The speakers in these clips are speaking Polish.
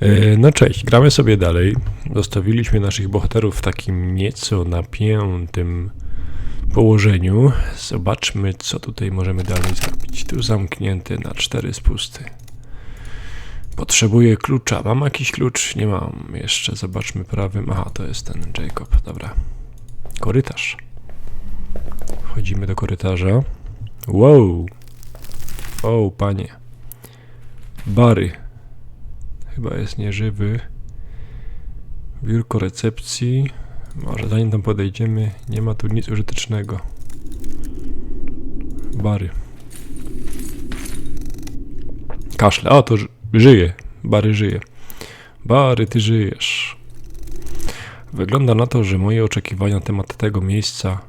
E, No cześć, gramy sobie dalej. Zostawiliśmy naszych bohaterów w takim nieco napiętym położeniu. Zobaczmy, co tutaj możemy dalej zrobić. Tu zamknięty na cztery spusty. Potrzebuję klucza. Mam jakiś klucz? Nie mam. Jeszcze zobaczmy prawym. Aha, to jest ten Jacob. Dobra. Korytarz. Wchodzimy do korytarza. Wow. O, panie. Bary. Chyba jest nieżywy. Biurko recepcji. Może zanim tam podejdziemy, nie ma tu nic użytecznego. Bary. Kaszle. O, to ży- żyje. Bary żyje. Bary, ty żyjesz. Wygląda na to, że moje oczekiwania na temat tego miejsca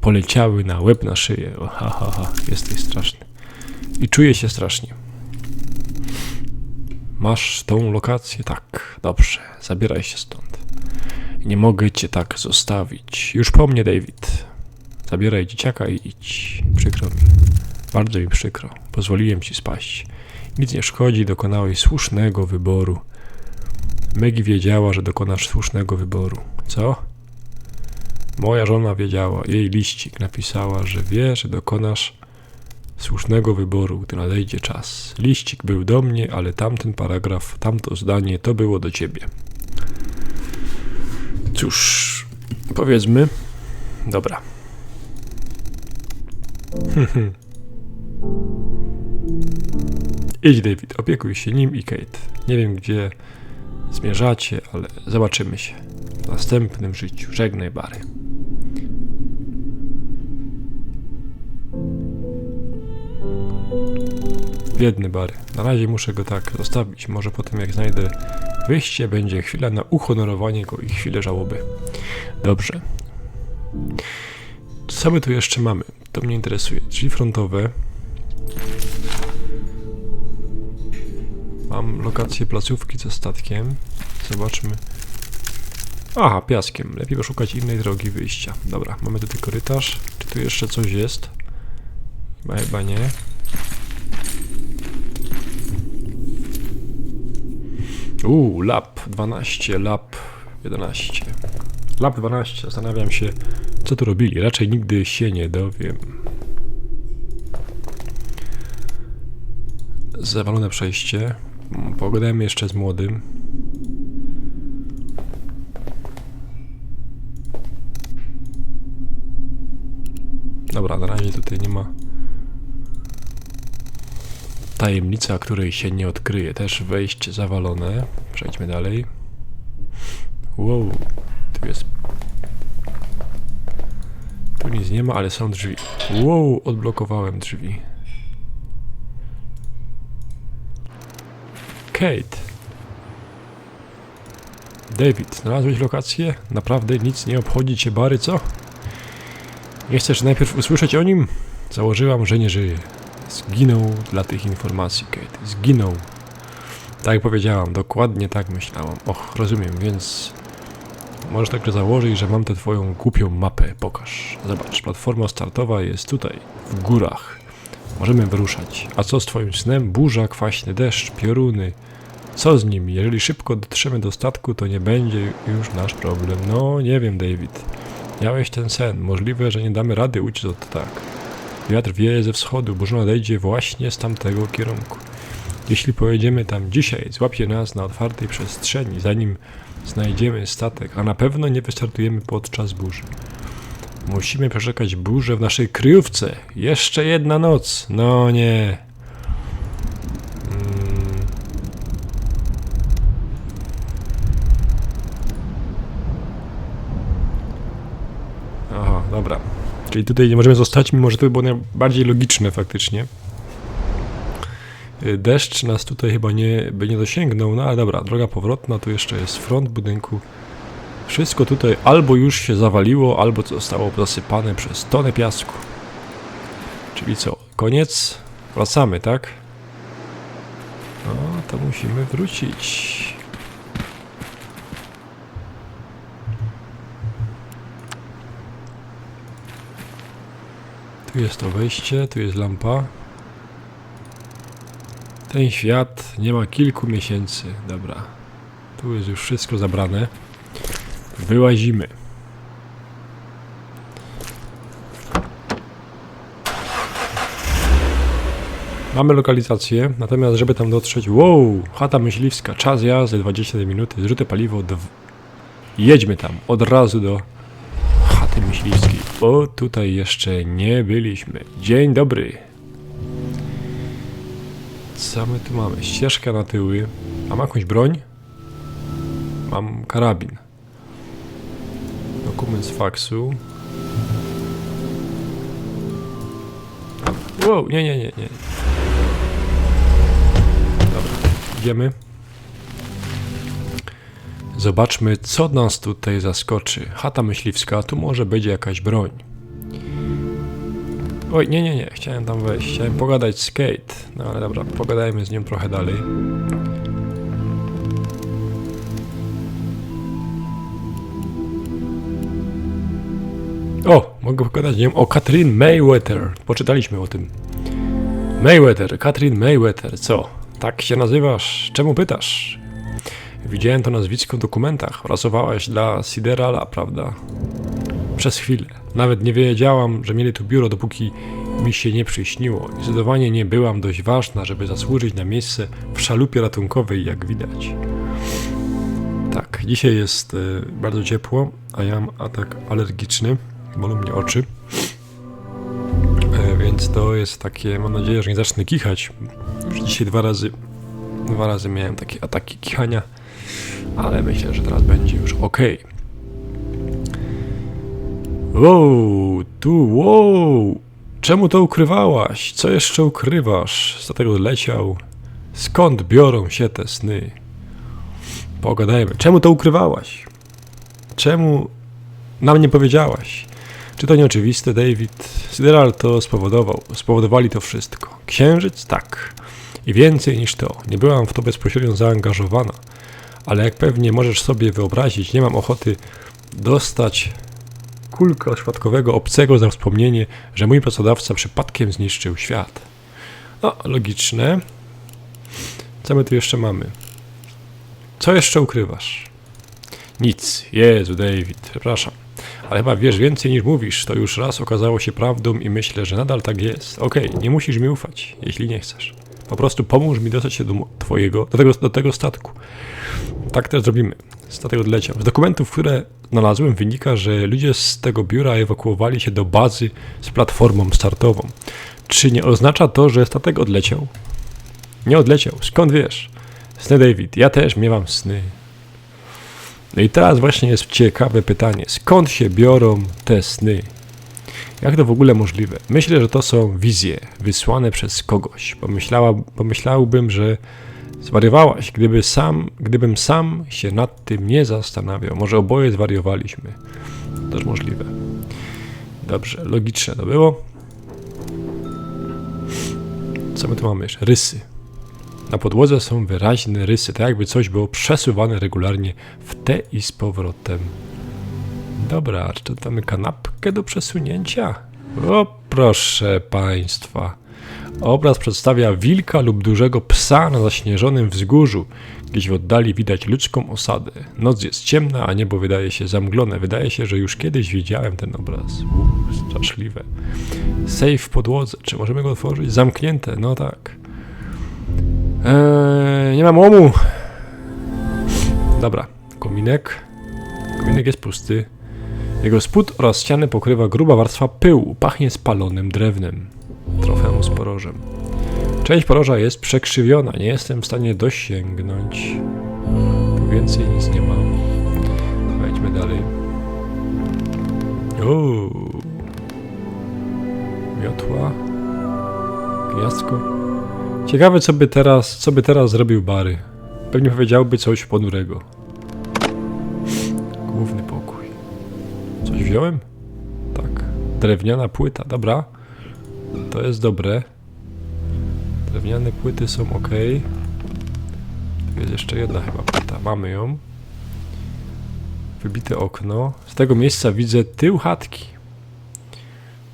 poleciały na łeb na szyję. O, ha, ha, ha. Jesteś straszny. I czuję się strasznie. Masz tą lokację? Tak, dobrze, zabieraj się stąd. Nie mogę cię tak zostawić. Już po mnie, David. Zabieraj dzieciaka i idź. Przykro mi. Bardzo mi przykro. Pozwoliłem ci spaść. Nic nie szkodzi, dokonałeś słusznego wyboru. Maggie wiedziała, że dokonasz słusznego wyboru. Co? Moja żona wiedziała, jej liścik napisała, że wie, że dokonasz słusznego wyboru, gdy nadejdzie czas. Liścik był do mnie, ale tamten paragraf, tamto zdanie to było do ciebie. Cóż, powiedzmy. Dobra. Idź, David, opiekuj się nim i Kate. Nie wiem, gdzie zmierzacie, ale zobaczymy się w następnym życiu. Żegnaj, Bary. Biedny Bary. Na razie muszę go tak zostawić. Może potem, jak znajdę wyjście, będzie chwila na uhonorowanie go i chwilę żałoby. Dobrze. Co my tu jeszcze mamy? To mnie interesuje. Drzwi frontowe. Mam lokację placówki ze statkiem. Zobaczmy. Aha, piaskiem. Lepiej poszukać innej drogi wyjścia. Dobra, mamy tutaj korytarz. Czy tu jeszcze coś jest? Chyba nie. Uuu, lap 12, lap 11. Lap 12, zastanawiam się, co tu robili. Raczej nigdy się nie dowiem. Zawalone przejście. Pogadajmy jeszcze z młodym. Dobra, na razie tutaj nie ma tajemnica, której się nie odkryje. Też wejście zawalone. Przejdźmy dalej. Wow, tu jest. Tu nic nie ma, ale są drzwi. Wow, odblokowałem drzwi. Kate. David, znalazłeś lokację? Naprawdę nic nie obchodzi cię Bary, co? Nie chcesz najpierw usłyszeć o nim? Założyłam, że nie żyje. Zginął dla tych informacji, Kate. Zginął. Tak powiedziałam, dokładnie tak myślałam. Och, rozumiem, więc możesz także założyć, że mam tę twoją głupią mapę. Pokaż. Zobacz, platforma startowa jest tutaj, w górach. Możemy wyruszać. A co z twoim snem? Burza, kwaśny deszcz, pioruny. Co z nimi? Jeżeli szybko dotrzemy do statku, to nie będzie już nasz problem. No, nie wiem, David. Miałeś ten sen. Możliwe, że nie damy rady uciec od tak. Wiatr wieje ze wschodu, burza nadejdzie właśnie z tamtego kierunku. Jeśli pojedziemy tam dzisiaj, złapie nas na otwartej przestrzeni, zanim znajdziemy statek, a na pewno nie wystartujemy podczas burzy. Musimy przeczekać burzę w naszej kryjówce. Jeszcze jedna noc. No nie. Czyli tutaj nie możemy zostać, mimo że to by było najbardziej logiczne faktycznie. Y, Deszcz nas tutaj chyba nie, by nie dosięgnął, no ale dobra, droga powrotna, tu jeszcze jest front budynku. Wszystko tutaj albo już się zawaliło, albo zostało zasypane przez tonę piasku. Czyli co, koniec? Wracamy, tak? No, to musimy wrócić. Tu jest to wejście, tu jest lampa. Ten świat nie ma kilku miesięcy. Dobra. Tu jest już wszystko zabrane. Wyłazimy. Mamy lokalizację, natomiast żeby tam dotrzeć... Wow! Chata myśliwska, czas jazdy 22 minuty, zrzuty paliwo... Jedźmy tam, od razu do chaty myśliwskiej. O, tutaj jeszcze nie byliśmy. Dzień dobry. Co my tu mamy? Ścieżka na tyły. Mam jakąś broń? Mam karabin. Dokument z faksu. Wow, nie, nie, nie, nie. Dobra, idziemy. Zobaczmy, co nas tutaj zaskoczy. Chata myśliwska, tu może będzie jakaś broń. Oj, nie, nie, nie, chciałem tam wejść. Chciałem pogadać z Kate. No ale dobra, pogadajmy z nią trochę dalej. O, mogę pogadać z nią o Katrin Mayweather. Poczytaliśmy o tym. Mayweather, Katrin Mayweather, co? Tak się nazywasz? Czemu pytasz? Widziałem to nazwisko w dokumentach. Pracowałaś dla Siderala, prawda? Przez chwilę. Nawet nie wiedziałam, że mieli tu biuro, dopóki mi się nie przyśniło. Zdecydowanie nie byłam dość ważna, żeby zasłużyć na miejsce w szalupie ratunkowej, jak widać. Tak, dzisiaj jest e, bardzo ciepło, a ja mam atak alergiczny. Bolą mnie oczy. E, więc to jest takie, mam nadzieję, że nie zacznę kichać. Już dzisiaj dwa razy, dwa razy miałem takie ataki kichania, ale myślę, że teraz będzie już ok. Wow, tu, wow! Czemu to ukrywałaś? Co jeszcze ukrywasz? Z tego leciał. Skąd biorą się te sny? Pogadajmy. Czemu to ukrywałaś? Czemu nam nie powiedziałaś? Czy to nieoczywiste, David? Sideral to spowodował. Spowodowali to wszystko. Księżyc? Tak. I więcej niż to. Nie byłam w to bezpośrednio zaangażowana. Ale jak pewnie możesz sobie wyobrazić, nie mam ochoty dostać kulka oświadkowego obcego za wspomnienie, że mój pracodawca przypadkiem zniszczył świat. No, logiczne. Co my tu jeszcze mamy? Co jeszcze ukrywasz? Nic. Jezu, David, przepraszam. Ale chyba wiesz więcej niż mówisz. To już raz okazało się prawdą i myślę, że nadal tak jest. Okej, nie musisz mi ufać, jeśli nie chcesz. Po prostu pomóż mi dostać się do twojego, do tego, do tego statku. Tak też zrobimy. Statek odleciał. Z dokumentów, które znalazłem, wynika, że ludzie z tego biura ewakuowali się do bazy z platformą startową. Czy nie oznacza to, że statek odleciał? Nie odleciał. Skąd wiesz? Sny David. Ja też miewam sny. No i teraz właśnie jest ciekawe pytanie. Skąd się biorą te sny? Jak to w ogóle możliwe? Myślę, że to są wizje wysłane przez kogoś. Pomyślała, pomyślałbym, że zwariowałaś, gdyby sam, gdybym sam się nad tym nie zastanawiał. Może oboje zwariowaliśmy. Też możliwe. Dobrze, logiczne to było. Co my tu mamy jeszcze? Rysy. Na podłodze są wyraźne rysy, tak jakby coś było przesuwane regularnie w te i z powrotem. Dobra, czy to mamy kanapkę do przesunięcia? O, proszę państwa. Obraz przedstawia wilka lub dużego psa na zaśnieżonym wzgórzu. Gdzieś w oddali widać ludzką osadę. Noc jest ciemna, a niebo wydaje się zamglone. Wydaje się, że już kiedyś widziałem ten obraz. Uuu, straszliwe. Sejf w podłodze. Czy możemy go otworzyć? Zamknięte, no tak. Eee, nie mam łomu. Dobra, kominek. Kominek jest pusty. Jego spód oraz ściany pokrywa gruba warstwa pyłu. Pachnie spalonym drewnem. Trofeum z porożem. Część poroża jest przekrzywiona. Nie jestem w stanie dosięgnąć. Tu więcej nic nie ma. Wejdźmy dalej. Uuu. Miotła. Gniazdko. Ciekawe, co by teraz, co by teraz zrobił Bary. Pewnie powiedziałby coś ponurego. Wziąłem? Tak. Drewniana płyta, dobra. To jest dobre. Drewniane płyty są ok. Tu jest jeszcze jedna chyba płyta. Mamy ją. Wybite okno. Z tego miejsca widzę tył chatki.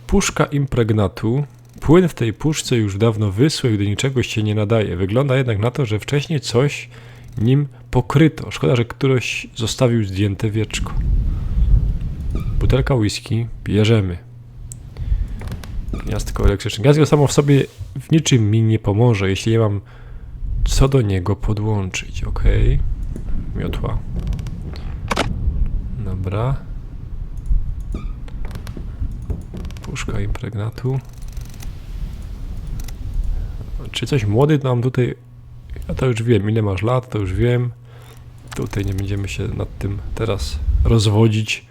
Puszka impregnatu. Płyn w tej puszce już dawno wysłał i do niczego się nie nadaje. Wygląda jednak na to, że wcześniej coś nim pokryto. Szkoda, że ktoś zostawił zdjęte wieczko. Butelka whisky bierzemy. Gniazdko elektryczne. Gniazdko samo w sobie w niczym mi nie pomoże, jeśli nie mam co do niego podłączyć. Ok. Miotła. Dobra. Puszka impregnatu. Czy coś młody nam tutaj... Ja to już wiem, ile masz lat, to już wiem. Tutaj nie będziemy się nad tym teraz rozwodzić.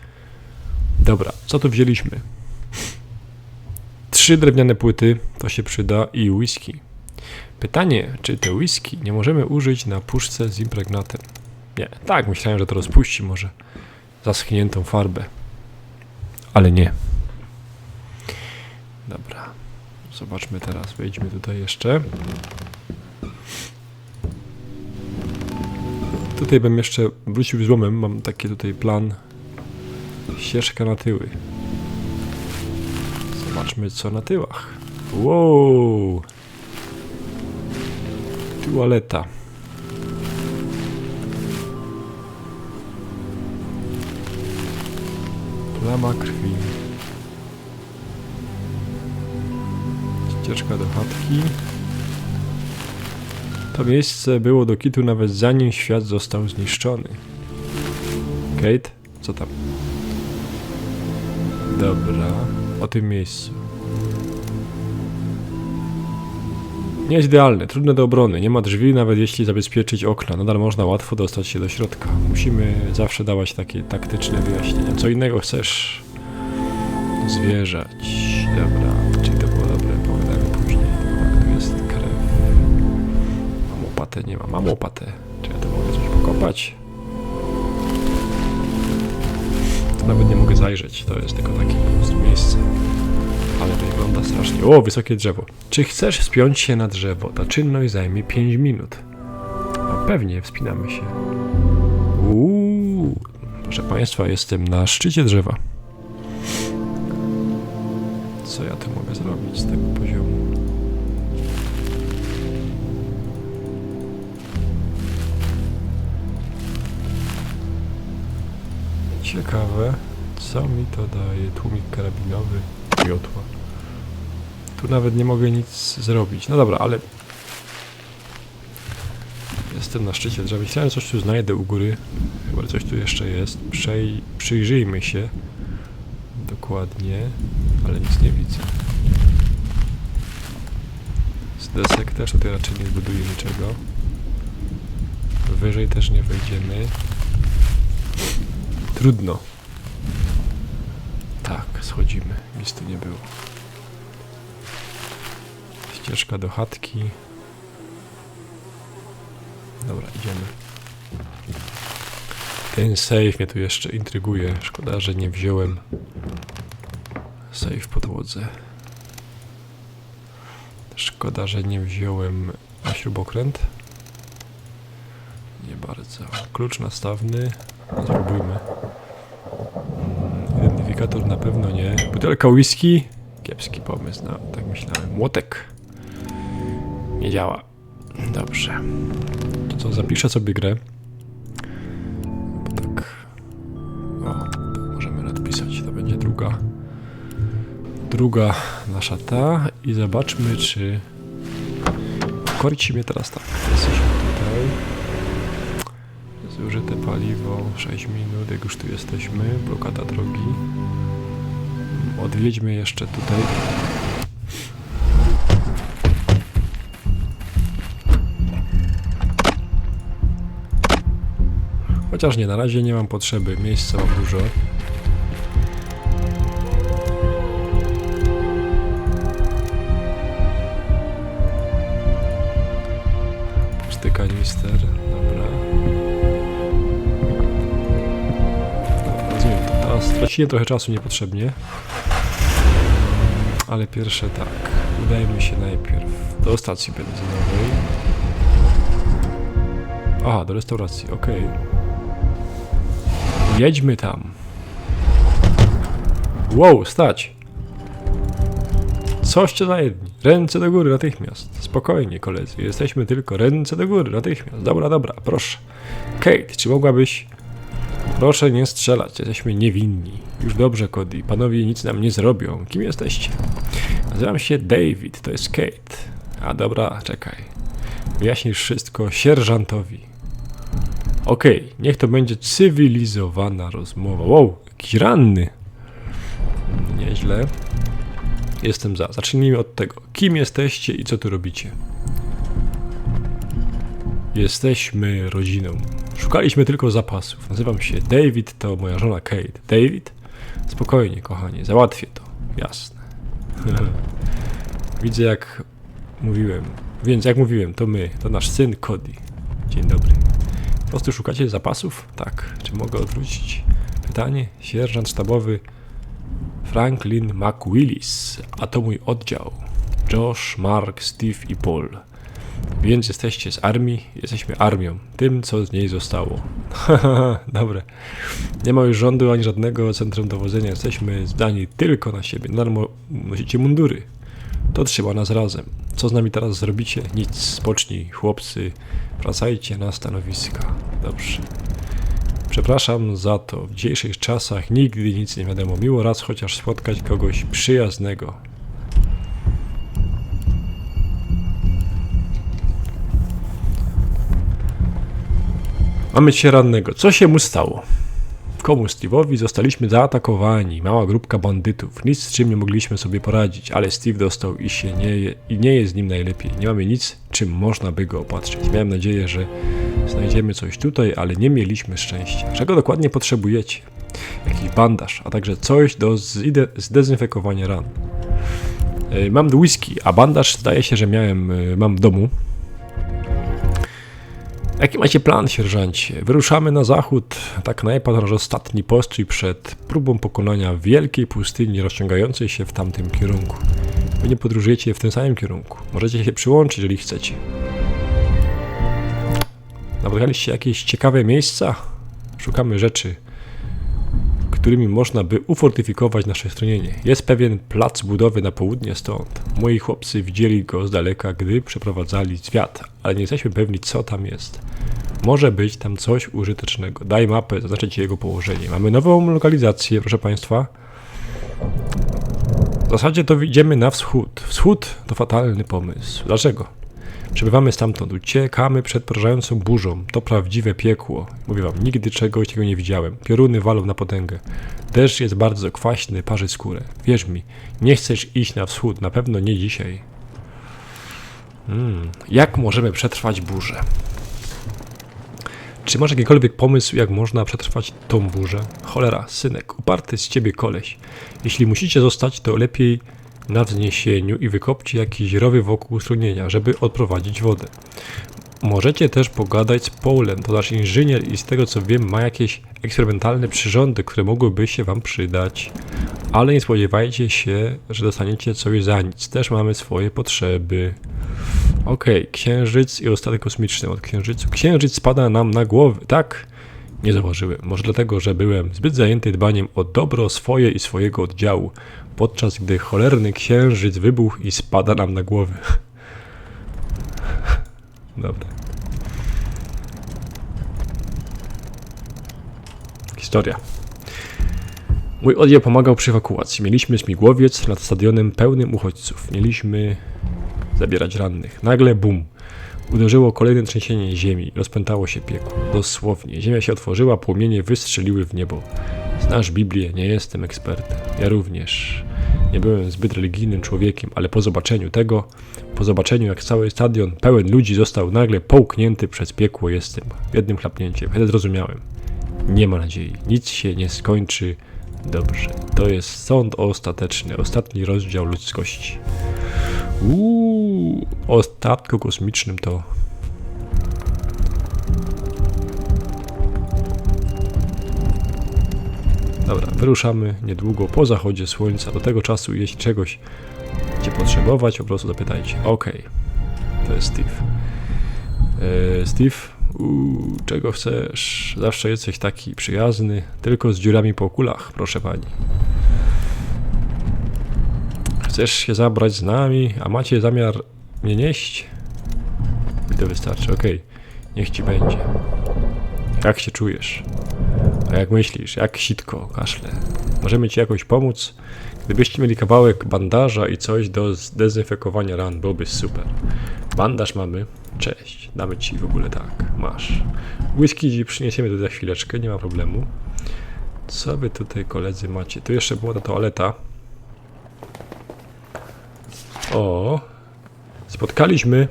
Dobra, co tu wzięliśmy? Trzy drewniane płyty, to się przyda, i whisky. Pytanie, czy te whisky nie możemy użyć na puszce z impregnatem? Nie, tak, myślałem, że to rozpuści może zaschniętą farbę. Ale nie. Dobra. Zobaczmy teraz, wejdźmy tutaj jeszcze. Tutaj bym jeszcze wrócił złomem, mam taki tutaj plan. Ścieżka na tyły. Zobaczmy co na tyłach. Wow! Tualeta. Plama krwi. Ścieżka do chatki. To miejsce było do kitu nawet zanim świat został zniszczony. Kate? Co tam? Dobra, o tym miejscu. Nie jest idealne, trudne do obrony. Nie ma drzwi, nawet jeśli zabezpieczyć okna. Nadal można łatwo dostać się do środka. Musimy zawsze dawać takie taktyczne wyjaśnienia. Co innego chcesz zwierzać. Dobra, czyli to było dobre, pogadamy później. Tak, tu jest krew. Mam łopatę, nie mam. Mam łopatę. Czy ja to mogę coś pokopać? Nawet nie mogę zajrzeć. To jest tylko takie po prostu miejsce. Ale wygląda strasznie. O, wysokie drzewo. Czy chcesz spiąć się na drzewo? Ta czynność zajmie 5 minut. No pewnie, wspinamy się. Uuu, proszę Państwa, jestem na szczycie drzewa. Co ja tu mogę zrobić z tego poziomu? Ciekawe, co mi to daje? Tłumik karabinowy, miotła. Tu nawet nie mogę nic zrobić. No dobra, ale... Jestem na szczycie drzewa. Myślałem, coś tu znajdę u góry. Chyba coś tu jeszcze jest. Przej... Przyjrzyjmy się. Dokładnie. Ale nic nie widzę. Z desek też tutaj raczej nie zbuduję niczego. Wyżej też nie wejdziemy. Trudno. Tak, schodzimy. Nic tu nie było. Ścieżka do chatki. Dobra, idziemy. Ten save mnie tu jeszcze intryguje. Szkoda, że nie wziąłem save w podłodze. Szkoda, że nie wziąłem śrubokręt. Nie bardzo. Klucz nastawny. Spróbujmy. Mm, Identyfikator na pewno nie. Butelka whisky. Kiepski pomysł, no tak myślałem. Młotek. Nie działa. Dobrze. To co, zapiszę sobie grę. Bo tak. O, możemy nadpisać. To będzie druga. Druga nasza ta. I zobaczmy, czy. Korci mnie teraz tak. Jesteśmy tutaj. Zużyte paliwo 6 minut, jak już tu jesteśmy. Blokada drogi. Odwiedźmy jeszcze tutaj. Chociaż nie, na razie nie mam potrzeby. Miejsca mam dużo. Straciłem trochę czasu niepotrzebnie. Ale pierwsze tak. Udajmy się najpierw do stacji benzynowej. Aha, do restauracji, okej. Jedźmy tam. Wow, stać. Coście za jedni. Ręce do góry natychmiast. Spokojnie, koledzy. Jesteśmy tylko ręce do góry natychmiast. Dobra, dobra, proszę. Kate, czy mogłabyś... Proszę nie strzelać, jesteśmy niewinni. Już dobrze, Cody. Panowie nic nam nie zrobią. Kim jesteście? Nazywam się David, to jest Kate. A dobra, czekaj. Wyjaśnisz wszystko sierżantowi. Okej, niech to będzie cywilizowana rozmowa. Wow, jakiś ranny. Nieźle. Jestem za. Zacznijmy od tego. Kim jesteście i co tu robicie? Jesteśmy rodziną. Szukaliśmy tylko zapasów. Nazywam się David, to moja żona Kate. David? Spokojnie, kochanie, załatwię to. Jasne. Widzę jak mówiłem. Więc jak mówiłem, to my, to nasz syn Cody. Dzień dobry. Po prostu szukacie zapasów? Tak. Czy mogę odwrócić pytanie? Sierżant sztabowy Franklin McWillis, a to mój oddział. Josh, Mark, Steve i Paul. Więc jesteście z armii, jesteśmy armią, tym co z niej zostało. Dobre. Nie ma już rządu ani żadnego centrum dowodzenia, jesteśmy zdani tylko na siebie. Darmo nosicie mundury. To trzyma nas razem. Co z nami teraz zrobicie? Nic. Spocznij, chłopcy. Wracajcie na stanowiska. Dobrze. Przepraszam za to. W dzisiejszych czasach nigdy nic nie wiadomo. Miło raz chociaż spotkać kogoś przyjaznego. Mamy cię rannego. Co się mu stało? Komu Steve'owi zostaliśmy zaatakowani, mała grupka bandytów, nic z czym nie mogliśmy sobie poradzić, ale Steve dostał i się nie, je, i nie jest z nim najlepiej. Nie mamy nic, czym można by go opatrzyć. Miałem nadzieję, że znajdziemy coś tutaj, ale nie mieliśmy szczęścia. Czego dokładnie potrzebujecie? Jakiś bandaż, a także coś do zdezynfekowania ran. Mam whisky, a bandaż zdaje się, że miałem, e, mam w domu. Jaki macie plan, sierżancie? Wyruszamy na zachód, tak najpierw ostatni postój przed próbą pokonania wielkiej pustyni rozciągającej się w tamtym kierunku. Wy nie podróżujecie w tym samym kierunku. Możecie się przyłączyć, jeżeli chcecie. Napotkaliście jakieś ciekawe miejsca? Szukamy rzeczy, którymi można by ufortyfikować nasze stronienie. Jest pewien plac budowy na południe stąd. Moi chłopcy widzieli go z daleka, gdy przeprowadzali zwiat, ale nie jesteśmy pewni, co tam jest. Może być tam coś użytecznego. Daj mapę, zaznaczę ci jego położenie. Mamy nową lokalizację, proszę Państwa. W zasadzie to idziemy na wschód. Wschód to fatalny pomysł. Dlaczego? Przybywamy stamtąd, uciekamy przed porażającą burzą. To prawdziwe piekło. Mówię wam, nigdy czegoś takiego nie widziałem. Pioruny walą na potęgę. Deszcz jest bardzo kwaśny, parzy skórę. Wierz mi, nie chcesz iść na wschód, na pewno nie dzisiaj. Hmm, jak możemy przetrwać burzę? Czy masz jakikolwiek pomysł, jak można przetrwać tą burzę? Cholera, synek, uparty z ciebie koleś. Jeśli musicie zostać, to lepiej na wzniesieniu i wykopcie jakieś rowy wokół stronienia, żeby odprowadzić wodę. Możecie też pogadać z Paulem, to nasz inżynier i z tego co wiem ma jakieś eksperymentalne przyrządy, które mogłyby się wam przydać. Ale nie spodziewajcie się, że dostaniecie coś za nic. Też mamy swoje potrzeby. Okej, księżyc i ostatek kosmiczny od księżycu. Księżyc spada nam na głowę, tak? Nie zauważyłem. Może dlatego, że byłem zbyt zajęty dbaniem o dobro swoje i swojego oddziału, podczas gdy cholerny księżyc wybuchł i spada nam na głowę. Dobra. Historia. Mój oddział pomagał przy ewakuacji. Mieliśmy śmigłowiec nad stadionem pełnym uchodźców. Mieliśmy zabierać rannych. Nagle bum. Uderzyło kolejne trzęsienie ziemi. Rozpętało się piekło. Dosłownie. Ziemia się otworzyła, płomienie wystrzeliły w niebo. Znasz Biblię, nie jestem ekspertem. Ja również. Nie byłem zbyt religijnym człowiekiem, ale po zobaczeniu tego, po zobaczeniu jak cały stadion pełen ludzi został nagle połknięty przez piekło, jestem jednym chlapnięciem. Wtedy zrozumiałem. Nie ma nadziei. Nic się nie skończy dobrze. To jest sąd ostateczny, ostatni rozdział ludzkości. Uuu, o statku kosmicznym to Dobra, wyruszamy niedługo po zachodzie słońca. Do tego czasu, jeśli czegoś cię potrzebować, po prostu zapytajcie. Okej, to jest Steve. Eee, Steve, czego chcesz? Zawsze jesteś taki przyjazny, tylko z dziurami po kulach, proszę pani. Chcesz się zabrać z nami, a macie zamiar mnie nieść? Mi to wystarczy, okej. Niech ci będzie. Jak się czujesz? A jak myślisz? Jak sitko, kaszle? Możemy ci jakoś pomóc? Gdybyście mieli kawałek bandaża i coś do zdezynfekowania ran, byłoby super. Bandaż mamy. Cześć. Damy ci w ogóle tak. Masz. Whisky przyniesiemy tu za chwileczkę, nie ma problemu. Co wy tutaj koledzy macie? Tu jeszcze była ta toaleta. O. Spotkaliśmy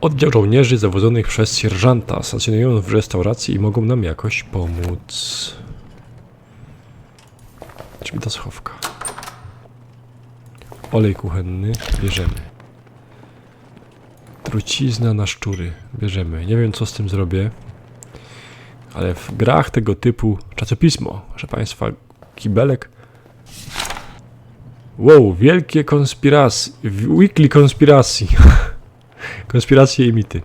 oddział żołnierzy zawodzonych przez sierżanta. Stacjonują w restauracji i mogą nam jakoś pomóc. Czyli ta schowka. Olej kuchenny bierzemy. Trucizna na szczury bierzemy. Nie wiem co z tym zrobię. Ale w grach tego typu czasopismo, proszę Państwa, kibelek. Wow, wielkie konspiracje. Weekly konspiracji. Konspiracje i mity.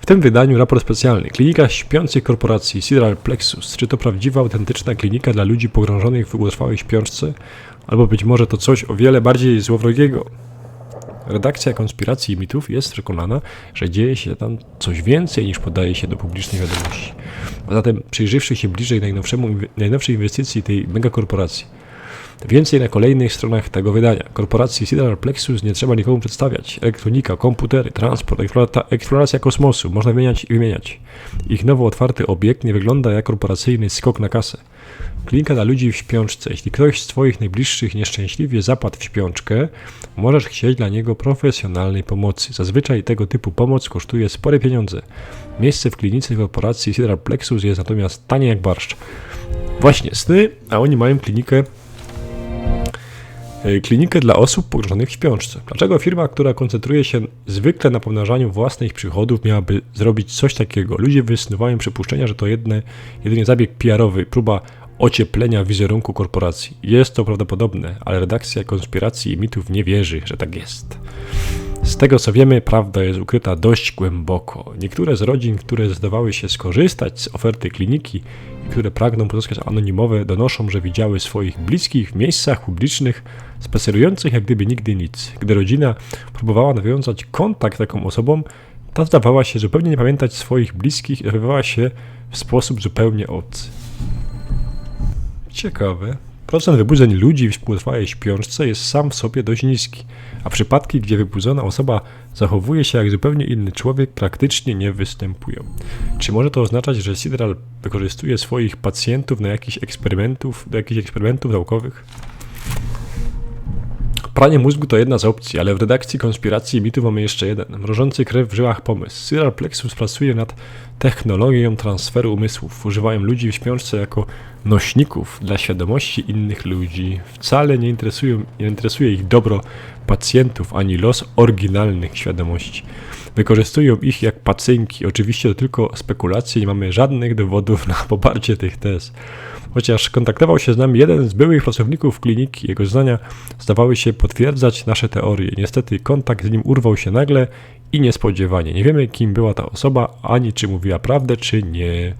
W tym wydaniu raport specjalny. Klinika śpiących korporacji Sidral Plexus. Czy to prawdziwa, autentyczna klinika dla ludzi pogrążonych w długotrwałej śpiączce? Albo być może to coś o wiele bardziej złowrogiego? Redakcja konspiracji i mitów jest przekonana, że dzieje się tam coś więcej niż podaje się do publicznej wiadomości. A zatem przyjrzywszy się bliżej najnowszej inwestycji tej megakorporacji, Więcej na kolejnych stronach tego wydania. Korporacji Cedar Plexus nie trzeba nikomu przedstawiać. Elektronika, komputery, transport, eksploracja kosmosu. Można wymieniać i wymieniać. Ich nowo otwarty obiekt nie wygląda jak korporacyjny skok na kasę. Klinika dla ludzi w śpiączce. Jeśli ktoś z Twoich najbliższych nieszczęśliwie zapadł w śpiączkę, możesz chcieć dla niego profesjonalnej pomocy. Zazwyczaj tego typu pomoc kosztuje spore pieniądze. Miejsce w klinice korporacji Cedar Plexus jest natomiast tanie jak barszcz. Właśnie sny, a oni mają klinikę klinikę dla osób pogrążonych w śpiączce. Dlaczego firma, która koncentruje się zwykle na pomnażaniu własnych przychodów, miałaby zrobić coś takiego? Ludzie wysnuwają przypuszczenia, że to jedne, jedynie zabieg PR-owy, próba ocieplenia wizerunku korporacji. Jest to prawdopodobne, ale redakcja konspiracji i mitów nie wierzy, że tak jest. Z tego co wiemy, prawda jest ukryta dość głęboko. Niektóre z rodzin, które zdawały się skorzystać z oferty kliniki i które pragną pozyskać anonimowe, donoszą, że widziały swoich bliskich w miejscach publicznych, spacerujących jak gdyby nigdy nic. Gdy rodzina próbowała nawiązać kontakt z taką osobą, ta zdawała się zupełnie nie pamiętać swoich bliskich i zachowywała się w sposób zupełnie obcy. Ciekawe. Procent wybudzeń ludzi w współtrwałej śpiączce jest sam w sobie dość niski, a przypadki, gdzie wybudzona osoba zachowuje się jak zupełnie inny człowiek, praktycznie nie występują. Czy może to oznaczać, że Sidral wykorzystuje swoich pacjentów na jakichś eksperymentów, do jakichś eksperymentów naukowych? Pranie mózgu to jedna z opcji, ale w redakcji konspiracji i mitów mamy jeszcze jeden. Mrożący krew w żyłach pomysł. Cyril Plexus pracuje nad technologią transferu umysłów. Używają ludzi w śpiączce jako nośników dla świadomości innych ludzi. Wcale nie, interesują, nie interesuje ich dobro pacjentów ani los oryginalnych świadomości. Wykorzystują ich jak pacynki. Oczywiście to tylko spekulacje, nie mamy żadnych dowodów na poparcie tych tez. Chociaż kontaktował się z nami jeden z byłych pracowników kliniki, jego zdania zdawały się potwierdzać nasze teorie. Niestety kontakt z nim urwał się nagle i niespodziewanie. Nie wiemy, kim była ta osoba, ani czy mówiła prawdę, czy nie.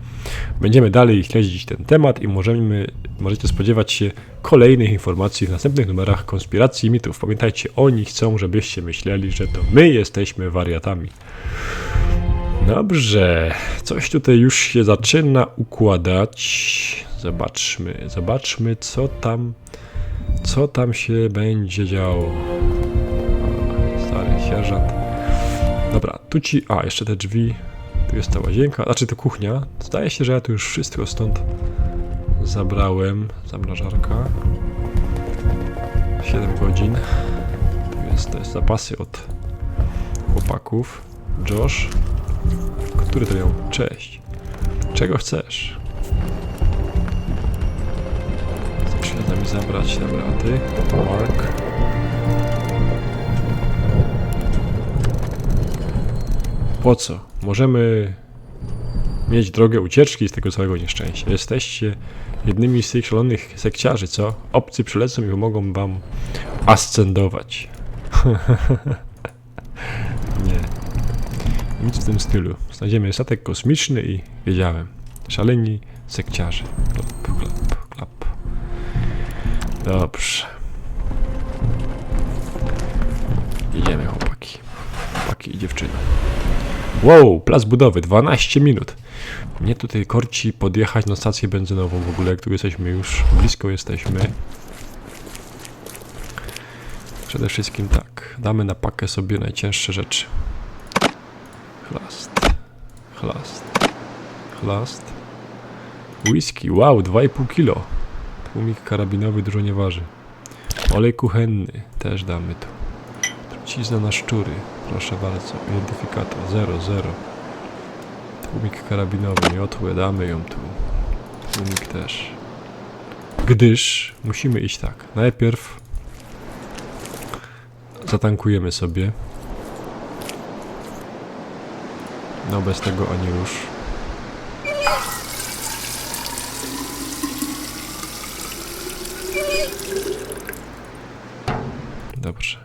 Będziemy dalej śledzić ten temat i możemy, możecie spodziewać się kolejnych informacji w następnych numerach konspiracji i mitów. Pamiętajcie, oni chcą, żebyście myśleli, że to my jesteśmy wariatami. Dobrze, coś tutaj już się zaczyna układać. Zobaczmy, zobaczmy, co tam, co tam się będzie działo. Stary sierżant. Dobra, tu ci. A, jeszcze te drzwi. Tu jest ta łazienka, znaczy to kuchnia. Zdaje się, że ja tu już wszystko stąd zabrałem. Zamrażarka. 7 godzin. Tu jest, to jest zapasy od chłopaków. Josh. Który to miał? Cześć. Czego chcesz? Z nami zabrać? Dobra, a ty? Mark. Po co? Możemy mieć drogę ucieczki z tego całego nieszczęścia. Jesteście jednymi z tych szalonych sekciarzy, co? Obcy przylecą i pomogą wam ascendować. Nie. Nic w tym stylu. Znajdziemy statek kosmiczny i wiedziałem. Szaleni sekciarze. Dobrze. Jedziemy chłopaki. Chłopaki i dziewczyny. Wow, plac budowy, 12 minut. Mnie tutaj korci podjechać na stację benzynową w ogóle, jak tu jesteśmy już, blisko jesteśmy. Przede wszystkim tak, damy na pakę sobie najcięższe rzeczy. Chlast, chlast, chlast. Whisky, wow, 2,5 kilo. Tłumik karabinowy dużo nie waży. Olej kuchenny, też damy tu. Trucizna na szczury, proszę bardzo. Identyfikator 00. Tłumik karabinowy, miotłę, damy ją tu. Tłumik też. Gdyż musimy iść tak. Najpierw zatankujemy sobie. No bez tego ani rusz. Dobrze.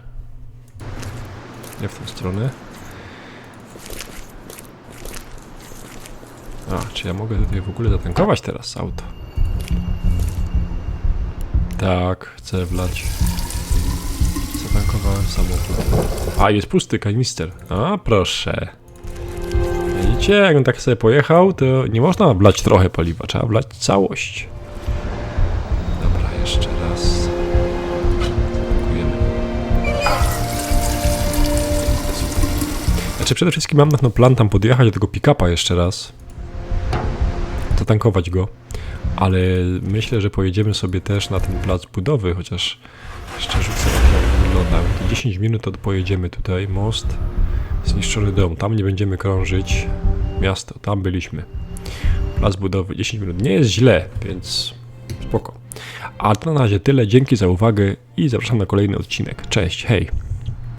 Nie w tą stronę. A, tutaj w ogóle zatankować teraz auto? Tak, chcę wlać. Zatankowałem samochód. A, jest pusty kanister. A, proszę. Widzicie, jak on tak sobie pojechał, to nie można wlać trochę paliwa, trzeba wlać całość. Dobra, jeszcze raz. Znaczy przede wszystkim mam na plan tam podjechać do tego pick-upa jeszcze raz. Zatankować go. Ale myślę, że pojedziemy sobie też na ten plac budowy, chociaż jeszcze rzucę jak wygląda. To 10 minut to pojedziemy tutaj. Most, zniszczony dom. Tam nie będziemy krążyć. Miasto, tam byliśmy. Plac budowy 10 minut. Nie jest źle, więc spoko. A to na razie tyle. Dzięki za uwagę i zapraszam na kolejny odcinek. Cześć, hej!